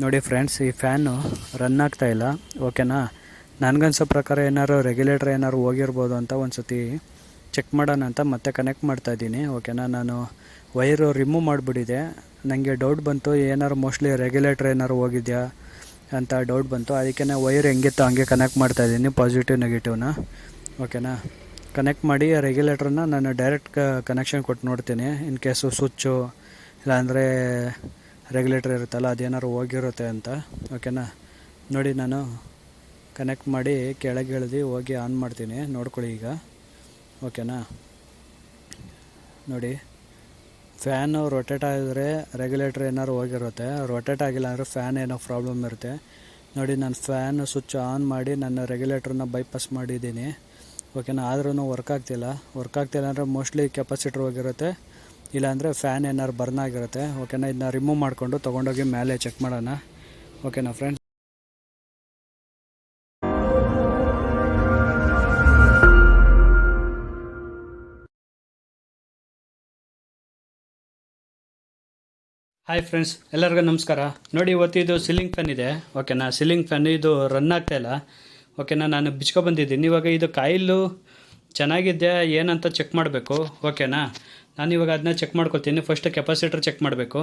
ನೋಡಿ ಫ್ರೆಂಡ್ಸ್, ಈ fan run ಆಗ್ತಾ ಇಲ್ಲ. ಓಕೆನಾ ನನಗನ್ಸೋ ಪ್ರಕಾರ ಏನಾರು ರೆಗ್ಯುಲೇಟರ್ ಏನಾರು ಹೋಗಿರ್ಬೋದು ಅಂತ ಒಂದು ಸತಿ ಚೆಕ್ ಮಾಡೋಣ ಅಂತ ಮತ್ತೆ ಕನೆಕ್ಟ್ ಮಾಡ್ತಾ ಇದ್ದೀನಿ. ಓಕೆನಾ ನಾನು ವೈರು ರಿಮೂವ್ ಮಾಡಿಬಿಟ್ಟಿದೆ. ನನಗೆ ಡೌಟ್ ಬಂತು ಏನಾರು ಮೋಸ್ಟ್ಲಿ ರೆಗ್ಯುಲೇಟರ್ ಏನಾರು ಹೋಗಿದ್ಯಾ ಅಂತ ಡೌಟ್ ಬಂತು. ಅದಕ್ಕೆ ವೈರ್ ಹೆಂಗಿತ್ತು ಹಂಗೆ ಕನೆಕ್ಟ್ ಮಾಡ್ತಾ ಇದ್ದೀನಿ ಪಾಸಿಟಿವ್ ನೆಗೆಟಿವ್ನ ಓಕೆನಾ ಕನೆಕ್ಟ್ ಮಾಡಿ ರೆಗ್ಯುಲೇಟ್ರನ್ನ ನಾನು ಡೈರೆಕ್ಟ್ ಕನೆಕ್ಷನ್ ಕೊಟ್ಟು ನೋಡ್ತೀನಿ. ಇನ್ ಕೇಸು ಸ್ವಿಚ್ಚು ಇಲ್ಲಾಂದರೆ ರೆಗ್ಯುಲೇಟರ್ ಇರುತ್ತಲ್ಲ, ಅದೇನಾದ್ರು ಹೋಗಿರುತ್ತೆ ಅಂತ. ಓಕೆನಾ ನೋಡಿ ನಾನು ಕನೆಕ್ಟ್ ಮಾಡಿ ಕೆಳಗೆ ಇಳ್ದು ಹೋಗಿ ಆನ್ ಮಾಡ್ತೀನಿ, ನೋಡ್ಕೊಳ್ಳಿ ಈಗ. ಓಕೆನಾ ನೋಡಿ ಫ್ಯಾನು ರೊಟೇಟ್ ಆಗಿದ್ರೆ ರೆಗ್ಯುಲೇಟ್ರ್ ಏನಾದ್ರು ಹೋಗಿರುತ್ತೆ. ರೊಟೇಟ್ ಆಗಿಲ್ಲ ಅಂದರೆ ಫ್ಯಾನ್ ಏನೋ ಪ್ರಾಬ್ಲಮ್ ಇರುತ್ತೆ. ನೋಡಿ, ನಾನು ಫ್ಯಾನ್ ಸ್ವಿಚ್ ಆನ್ ಮಾಡಿ ನನ್ನ ರೆಗ್ಯುಲೇಟ್ರನ್ನ ಬೈಪಾಸ್ ಮಾಡಿದ್ದೀನಿ. ಓಕೆನಾ ಆದ್ರೂ ವರ್ಕ್ ಆಗ್ತಿಲ್ಲ. ವರ್ಕ್ ಆಗ್ತಿಲ್ಲ ಅಂದರೆ ಮೋಸ್ಟ್ಲಿ ಕೆಪಾಸಿಟ್ರ್ ಹೋಗಿರುತ್ತೆ. ಇಲ್ಲಾಂದರೆ ಫ್ಯಾನ್ ಏನಾದ್ರು ಬರ್ನ್ ಆಗಿರುತ್ತೆ ಓಕೆನಾ ಇದನ್ನ ರಿಮೂವ್ ಮಾಡಿಕೊಂಡು ತೊಗೊಂಡೋಗಿ ಮೇಲೆ ಚೆಕ್ ಮಾಡೋಣ. ಓಕೆನಾ ಫ್ರೆಂಡ್ಸ್ ಹಾಯ್ ಫ್ರೆಂಡ್ಸ್ ಎಲ್ಲರಿಗೂ ನಮಸ್ಕಾರ. ನೋಡಿ ಇವತ್ತು ಇದು ಸೀಲಿಂಗ್ ಫ್ಯಾನ್ ಇದೆ ಓಕೆನಾ ಸೀಲಿಂಗ್ ಫ್ಯಾನ್ ಇದು ರನ್ ಆಗ್ತಾ ಇಲ್ಲ. ಓಕೆನಾ ನಾನು ಬಿಚ್ಕೊಬಂದಿದ್ದೀನಿ ಇವಾಗ ಇದು ಕಾಯಿಲು ಚೆನ್ನಾಗಿದೆಯಾ, ಏನಂತ ಚೆಕ್ ಮಾಡಬೇಕು. ಓಕೆನಾ ನಾನು ಇವಾಗ ಅದನ್ನ ಚೆಕ್ ಮಾಡ್ಕೊತೀನಿ ಫಸ್ಟ್ ಕೆಪಾಸಿಟರ್ ಚೆಕ್ ಮಾಡಬೇಕು.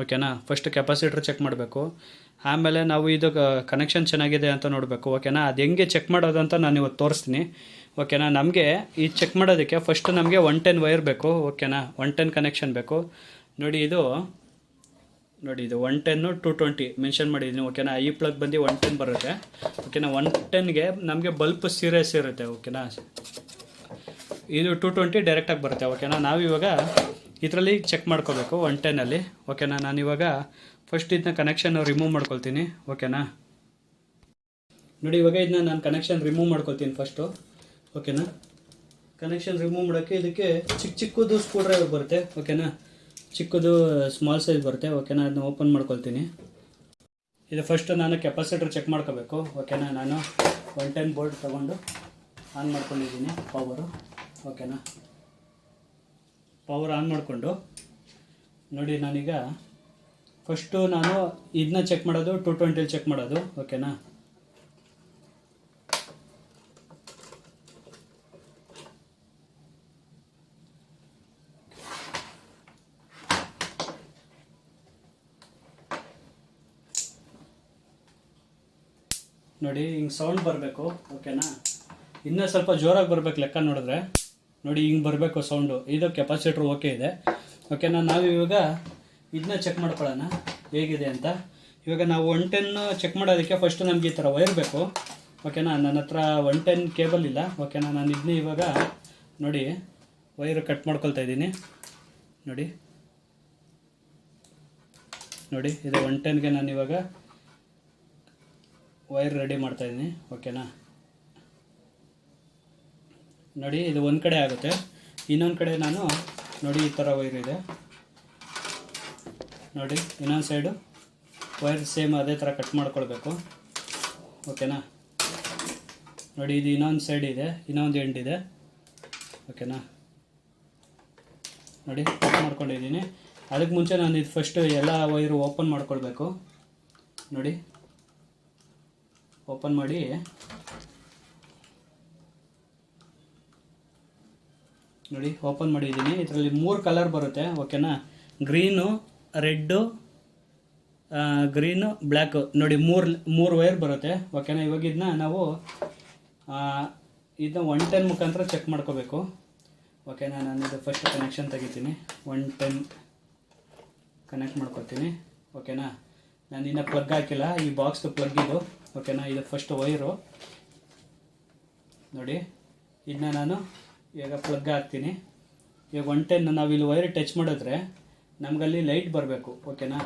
ಓಕೆನಾ ಫಸ್ಟ್ ಕೆಪಾಸಿಟರ್ ಚೆಕ್ ಮಾಡಬೇಕು. ಆಮೇಲೆ ನಾವು ಇದು ಕನೆಕ್ಷನ್ ಚೆನ್ನಾಗಿದೆ ಅಂತ ನೋಡಬೇಕು. ಓಕೆನಾ ಅದು ಹೆಂಗೆ ಚೆಕ್ ಮಾಡೋದು ಅಂತ ನಾನು ಇವತ್ತು ತೋರಿಸ್ತೀನಿ. ಓಕೆನಾ ನಮಗೆ ಈ ಚೆಕ್ ಮಾಡೋದಕ್ಕೆ ಫಸ್ಟ್ ನಮಗೆ ಒನ್ ಟೆನ್ ವೈರ್ ಬೇಕು. ಓಕೆನಾ ಒನ್ ಟೆನ್ ಕನೆಕ್ಷನ್ ಬೇಕು. ನೋಡಿ ಇದು ನೋಡಿ ಇದು one ten two twenty mention ಮಾಡಿದ್ದೀನಿ. ಓಕೆನಾ ಈ ಪ್ಲಗ್ ಬಂದು ಒನ್ ಟೆನ್ ಬರುತ್ತೆ. ಓಕೆನಾ ಒನ್ ಟೆನ್ಗೆ ನಮಗೆ ಬಲ್ಪ್ ಸೀರಿಯಸ್ ಇರುತ್ತೆ. ಓಕೆನಾ ಇದು ಟು ಟ್ವೆಂಟಿ ಡೈರೆಕ್ಟಾಗಿ ಬರುತ್ತೆ ಓಕೆನಾ ನಾವಿವಾಗ ಇದರಲ್ಲಿ ಚೆಕ್ ಮಾಡ್ಕೋಬೇಕು ಒನ್ ಟೆನ್ನಲ್ಲಿ ಓಕೆನಾ ನಾನಿವಾಗ ಫಸ್ಟ್ ಇದನ್ನ ಕನೆಕ್ಷನ್ ರಿಮೂವ್ ಮಾಡ್ಕೊಳ್ತೀನಿ ಓಕೆನಾ ನೋಡಿ, ಇವಾಗ ಇದನ್ನ ನಾನು ಕನೆಕ್ಷನ್ ರಿಮೂವ್ ಮಾಡ್ಕೊಳ್ತೀನಿ ಫಸ್ಟು ಓಕೆನಾ ಕನೆಕ್ಷನ್ ರಿಮೂವ್ ಮಾಡೋಕ್ಕೆ ಇದಕ್ಕೆ ಚಿಕ್ಕ ಚಿಕ್ಕದು ಸ್ಕ್ರೂ ಡ್ರೈವರ್ ಬರುತ್ತೆ ಓಕೆನಾ ಚಿಕ್ಕದು ಸ್ಮಾಲ್ ಸೈಜ್ ಬರುತ್ತೆ ಓಕೆನಾ ಅದನ್ನ ಓಪನ್ ಮಾಡ್ಕೊಳ್ತೀನಿ. ಇದು ಫಸ್ಟ್ ನಾನು ಕೆಪಾಸಿಟರ್ ಚೆಕ್ ಮಾಡ್ಕೋಬೇಕು ಓಕೆನಾ ನಾನು ಒನ್ ಟೆನ್ ಬೋರ್ಡ್ ತೊಗೊಂಡು ಆನ್ ಮಾಡ್ಕೊಂಡಿದ್ದೀನಿ ಪವರು ಓಕೆನಾ? ಪವರ್ ಆನ್ ಮಾಡಿಕೊಂಡು. ನೋಡಿ ನಾನೀಗ ಫಸ್ಟು ನಾನು ಇದನ್ನ ಚೆಕ್ ಮಾಡೋದು ಟು ಟ್ವೆಂಟಿಲಿ ಚೆಕ್ ಮಾಡೋದು, ಓಕೆನಾ? ನೋಡಿ ಹಿಂಗೆ ಸೌಂಡ್ ಬರಬೇಕು, ಓಕೆನಾ? ಇನ್ನೂ ಸ್ವಲ್ಪ ಜೋರಾಗಿ ಬರಬೇಕು ಲೆಕ್ಕ ನೋಡಿದ್ರೆ. ನೋಡಿ ಹಿಂಗೆ ಬರಬೇಕು ಸೌಂಡು ಇದು ಕೆಪಾಸಿಟ್ರ್ ಓಕೆ ಇದೆ. ಓಕೆನಾ ನಾವು ಇವಾಗ ಇದನ್ನ ಚೆಕ್ ಮಾಡ್ಕೊಳ್ಳೋಣ. ಹೇಗಿದೆ ಅಂತ. ಇವಾಗ ನಾವು ಒನ್ ಟೆನ್ ಚೆಕ್ ಮಾಡೋದಕ್ಕೆ ಫಸ್ಟ್ ನಮಗೆ ಈ ಥರ ವೈರ್ ಬೇಕು. ಓಕೆನಾ ನನ್ನ ಹತ್ರ ಒನ್ ಟೆನ್ ಕೇಬಲ್ ಇಲ್ಲ. ಓಕೆನಾ ನಾನು ಇದನ್ನ ಇವಾಗ ನೋಡಿ ವೈರ್ ಕಟ್ ಮಾಡ್ಕೊಳ್ತಾ ಇದ್ದೀನಿ. ನೋಡಿ. ನೋಡಿ, ಇದು ಒನ್ ಟೆನ್ಗೆ ನಾನು ಇವಾಗ ವೈರ್ ರೆಡಿ ಮಾಡ್ತಾಯಿದ್ದೀನಿ ಓಕೆನಾ ನೋಡಿ, ಇದು ಒಂದು ಕಡೆ ಆಗುತ್ತೆ. ಇನ್ನೊಂದು ಕಡೆ ನಾನು ನೋಡಿ, ಈ ಥರ ವೈರ್ ಇದೆ. ನೋಡಿ, ಇನ್ನೊಂದು ಸೈಡು ವೈರ್ ಸೇಮ್ ಅದೇ ಥರ ಕಟ್ ಮಾಡ್ಕೊಳ್ಬೇಕು. ಓಕೆನಾ? ನೋಡಿ, ಇದು ಇನ್ನೊಂದು ಸೈಡ್ ಇದೆ, ಇನ್ನೊಂದು ಎಂಡ್ ಇದೆ. ಓಕೆನಾ? ನೋಡಿ, ಕಟ್ ಮಾಡ್ಕೊಂಡಿದ್ದೀನಿ. ಅದಕ್ಕೆ ಮುಂಚೆ ನಾನು ಇದು ಫಸ್ಟು ಎಲ್ಲ ವೈರು ಓಪನ್ ಮಾಡ್ಕೊಳ್ಬೇಕು. ನೋಡಿ, ಓಪನ್ ಮಾಡಿ ನೋಡಿ ಓಪನ್ ಮಾಡಿದ್ದೀನಿ. ಇದರಲ್ಲಿ ಮೂರು ಕಲರ್ ಬರುತ್ತೆ ಓಕೆನಾ ಗ್ರೀನು ರೆಡ್ಡು ಗ್ರೀನು ಬ್ಲ್ಯಾಕು ನೋಡಿ, ಮೂರು ಮೂರು ವೈರ್ ಬರುತ್ತೆ ಓಕೆನಾ ಇವಾಗ ಇದನ್ನ ನಾವು ಇದನ್ನ ಒನ್ ಟೆನ್ ಮುಖಾಂತರ ಚೆಕ್ ಮಾಡ್ಕೋಬೇಕು. ಓಕೆನಾ ನಾನು ಇದು ಫಸ್ಟ್ ಕನೆಕ್ಷನ್ ತೆಗಿತೀನಿ. ಒನ್ ಟೆನ್ ಕನೆಕ್ಟ್ ಮಾಡ್ಕೊತೀನಿ. ಓಕೆನಾ ನಾನು ಇನ್ನು ಪ್ಲಗ್ ಹಾಕಿಲ್ಲ. ಈ ಬಾಕ್ಸ್ದು ಪ್ಲಗ್ ಇದು. ಓಕೆನಾ ಇದು ಫಸ್ಟ್ ವೈರು ನೋಡಿ ಇದನ್ನ ನಾನು ಇವಾಗ ಪ್ಲಗ್ ಹಾಕ್ತೀನಿ. ಈಗ ಒನ್ ಟೆನ್ ನಾವು ಇಲ್ಲಿ ವೈರ್ ಟಚ್ ಮಾಡಿದ್ರೆ ನಮಗಲ್ಲಿ ಲೈಟ್ ಬರಬೇಕು ಓಕೆನಾ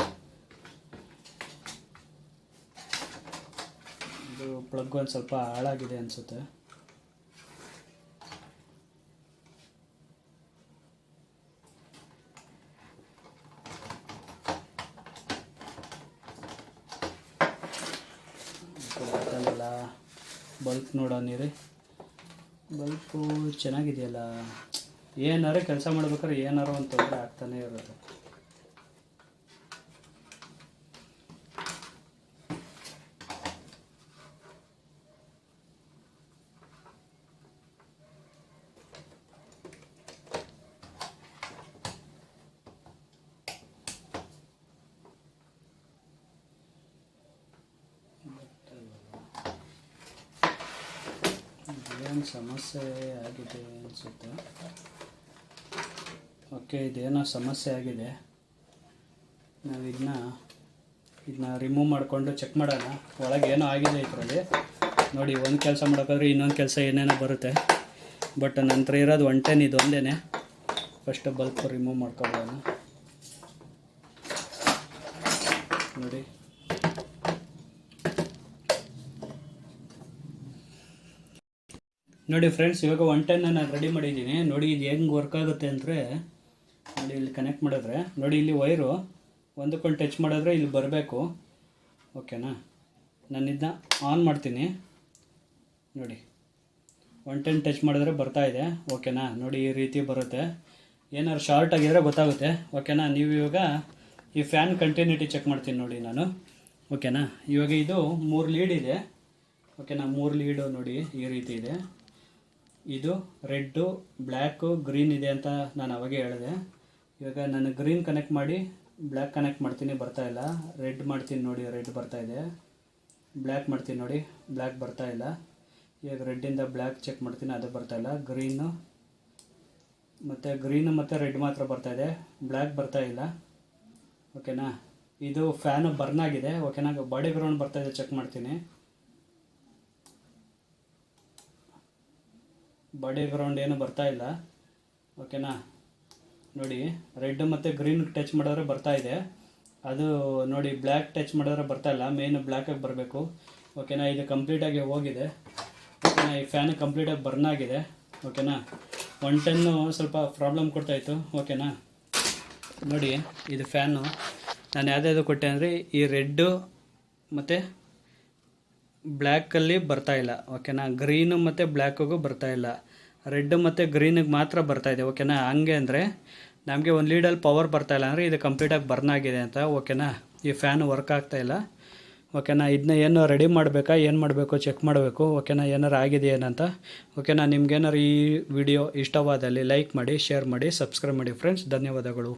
ಇದು ಪ್ಲಗ್ ಒಂದು ಸ್ವಲ್ಪ ಹಾಳಾಗಿದೆ ಅನಿಸುತ್ತೆ. ಬಲ್ಕ್ ನೋಡೋಣ ನೋಡೋಣಿರಿ ಬಲ್ಪು ಚೆನ್ನಾಗಿದೆಯಲ್ಲ? ಏನಾರು ಕೆಲಸ ಮಾಡ್ಬೇಕಾದ್ರೆ ಏನಾರು ಒಂದು ತೊಂದರೆ ಆಗ್ತಾನೆ ಇರೋದು. ಸಮಸ್ಯೆ ಆಗಿದೆ ಅನಿಸುತ್ತೆ. ಓಕೆ ಇದೇನೋ ಸಮಸ್ಯೆ ಆಗಿದೆ. ನಾವು ಇದನ್ನ ಇದನ್ನ ರಿಮೂವ್ ಮಾಡಿಕೊಂಡು ಚೆಕ್ ಮಾಡೋಣ. ಒಳಗೆ ಏನೋ ಆಗಿದೆ ಇದರಲ್ಲಿ. ನೋಡಿ, ಒಂದು ಕೆಲಸ ಮಾಡೋಕ್ಕಾದ್ರೆ ಇನ್ನೊಂದು ಕೆಲಸ ಏನೇನೋ ಬರುತ್ತೆ. ಬಟ್ ನಂತರ ಇರೋದು ಒನ್ ಟೆನ್ ಇದು ಒಂದೇ ಫಸ್ಟ್ ಬಲ್ಪ್ ರಿಮೂವ್ ಮಾಡ್ಕೊಬೋಣ ನೋಡಿ. ನೋಡಿ ಫ್ರೆಂಡ್ಸ್ ಇವಾಗ ಒನ್ ಟೆನ್ ನಾನು ರೆಡಿ ಮಾಡಿದ್ದೀನಿ. ನೋಡಿ ಇದು ಹೆಂಗೆ ವರ್ಕ್ ಆಗುತ್ತೆ ಅಂದರೆ, ನೋಡಿ ಇಲ್ಲಿ ಕನೆಕ್ಟ್ ಮಾಡಿದ್ರೆ, ನೋಡಿ ಇಲ್ಲಿ ವೈರು ಒಂದಕ್ಕೊಂದು ಟಚ್ ಮಾಡಿದ್ರೆ ಇಲ್ಲಿ ಬರಬೇಕು. ಓಕೆನಾ ನಾನು ಇದನ್ನ ಆನ್ ಮಾಡ್ತೀನಿ. ನೋಡಿ ಒನ್ ಟೆನ್ ಟಚ್ ಮಾಡಿದ್ರೆ ಬರ್ತಾ ಇದೆ. ಓಕೆನಾ ನೋಡಿ ಈ ರೀತಿ ಬರುತ್ತೆ. ಏನಾದ್ರು ಶಾರ್ಟ್ ಆಗಿದ್ರೆ ಗೊತ್ತಾಗುತ್ತೆ. ಓಕೆನಾ ನೀವು ಇವಾಗ ಈ ಫ್ಯಾನ್ ಕಂಟಿನ್ಯೂಟಿ ಚೆಕ್ ಮಾಡ್ತೀನಿ ನೋಡಿ ನಾನು. ಓಕೆನಾ ಇವಾಗ ಇದು ಮೂರು ಲೀಡ್ ಇದೆ. ಓಕೆನಾ ಮೂರು ಲೀಡು ನೋಡಿ ಈ ರೀತಿ ಇದೆ. ಇದು ರೆಡ್ಡು, ಬ್ಲ್ಯಾಕು, ಗ್ರೀನ್ ಇದೆ ಅಂತ ನಾನು ಅವಾಗೆ ಹೇಳಿದೆ. ಇವಾಗ ನಾನು ಗ್ರೀನ್ ಕನೆಕ್ಟ್ ಮಾಡಿ ಬ್ಲ್ಯಾಕ್ ಕನೆಕ್ಟ್ ಮಾಡ್ತೀನಿ, ಬರ್ತಾ ಇಲ್ಲ. ರೆಡ್ ಮಾಡ್ತೀನಿ ನೋಡಿ, ರೆಡ್ ಬರ್ತಾ ಇದೆ. ಬ್ಲ್ಯಾಕ್ ಮಾಡ್ತೀನಿ ನೋಡಿ, ಬ್ಲ್ಯಾಕ್ ಬರ್ತಾ ಇಲ್ಲ. ಇವಾಗ ರೆಡ್ಡಿಂದ ಬ್ಲ್ಯಾಕ್ ಚೆಕ್ ಮಾಡ್ತೀನಿ, ಅದು ಬರ್ತಾ ಇಲ್ಲ. ಗ್ರೀನು ಮತ್ತು ಗ್ರೀನು ಮತ್ತು ರೆಡ್ ಮಾತ್ರ ಬರ್ತಾ ಇದೆ. ಬ್ಲ್ಯಾಕ್ ಬರ್ತಾ ಇಲ್ಲ. ಓಕೆನಾ? ಇದು ಫ್ಯಾನು ಬರ್ನ್ ಆಗಿದೆ. ಓಕೆನಾ? ಬಾಡಿ ಗ್ರೌಂಡ್ ಬರ್ತಾ ಇದೆ, ಚೆಕ್ ಮಾಡ್ತೀನಿ. ಬಾಡಿ ಗ್ರೌಂಡ್ ಏನು ಬರ್ತಾ ಇಲ್ಲ. ಓಕೆನಾ ನೋಡಿ ರೆಡ್ ಮತ್ತು ಗ್ರೀನ್ ಟಚ್ ಮಾಡಿದ್ರೆ ಬರ್ತಾ ಇದೆ. ಅದು ನೋಡಿ ಬ್ಲ್ಯಾಕ್ ಟಚ್ ಮಾಡಿದ್ರೆ ಬರ್ತಾ ಇಲ್ಲ. ಮೇನ್ ಬ್ಲ್ಯಾಕಾಗಿ ಬರಬೇಕು. ಓಕೆನಾ ಇದು ಕಂಪ್ಲೀಟಾಗಿ ಹೋಗಿದೆ. ಓಕೆನಾ ಈ ಫ್ಯಾನ್ ಕಂಪ್ಲೀಟಾಗಿ ಬರ್ನ್ ಆಗಿದೆ. ಓಕೆನಾ ಒನ್ ಟೆನ್ನು ಸ್ವಲ್ಪ ಪ್ರಾಬ್ಲಮ್ ಕೊಡ್ತಾಯಿತ್ತು ಓಕೆನಾ ನೋಡಿ, ಇದು ಫ್ಯಾನು ನಾನು ಯಾವುದ್ಯಾವುದು ಕೊಟ್ಟೆ ಅಂದರೆ, ಈ ರೆಡ್ಡು ಮತ್ತು ಬ್ಲ್ಯಾಕಲ್ಲಿ ಬರ್ತಾ ಇಲ್ಲ, ಓಕೆನಾ? ಗ್ರೀನು ಮತ್ತು ಬ್ಲ್ಯಾಕಿಗೂ ಬರ್ತಾ ಇಲ್ಲ. ರೆಡ್ ಮತ್ತು ಗ್ರೀನಿಗೆ ಮಾತ್ರ ಬರ್ತಾ ಇದೆ, ಓಕೆನಾ? ಹಂಗೆ ಅಂದರೆ ನಮಗೆ ಒಂದು ಲೀಡಲ್ಲಿ ಪವರ್ ಬರ್ತಾ ಇಲ್ಲ ಅಂದರೆ ಇದು ಕಂಪ್ಲೀಟಾಗಿ ಬರ್ನ್ ಆಗಿದೆ ಅಂತ, ಓಕೆನಾ? ಈ ಫ್ಯಾನ್ ವರ್ಕ್ ಆಗ್ತಾ ಇಲ್ಲ, ಓಕೆನಾ? ಇದನ್ನ ಏನು ರೆಡಿ ಮಾಡಬೇಕಾ, ಏನು ಮಾಡಬೇಕು, ಚೆಕ್ ಮಾಡಬೇಕು, ಓಕೆನಾ? ಏನಾರು ಆಗಿದೆಯೇನಂತ ಓಕೆನಾ? ನಿಮ್ಗೇನಾರು ಈ ವಿಡಿಯೋ ಇಷ್ಟವಾದಲ್ಲಿ ಲೈಕ್ ಮಾಡಿ, ಶೇರ್ ಮಾಡಿ, ಸಬ್ಸ್ಕ್ರೈಬ್ ಮಾಡಿ, ಫ್ರೆಂಡ್ಸ್. ಧನ್ಯವಾದಗಳು.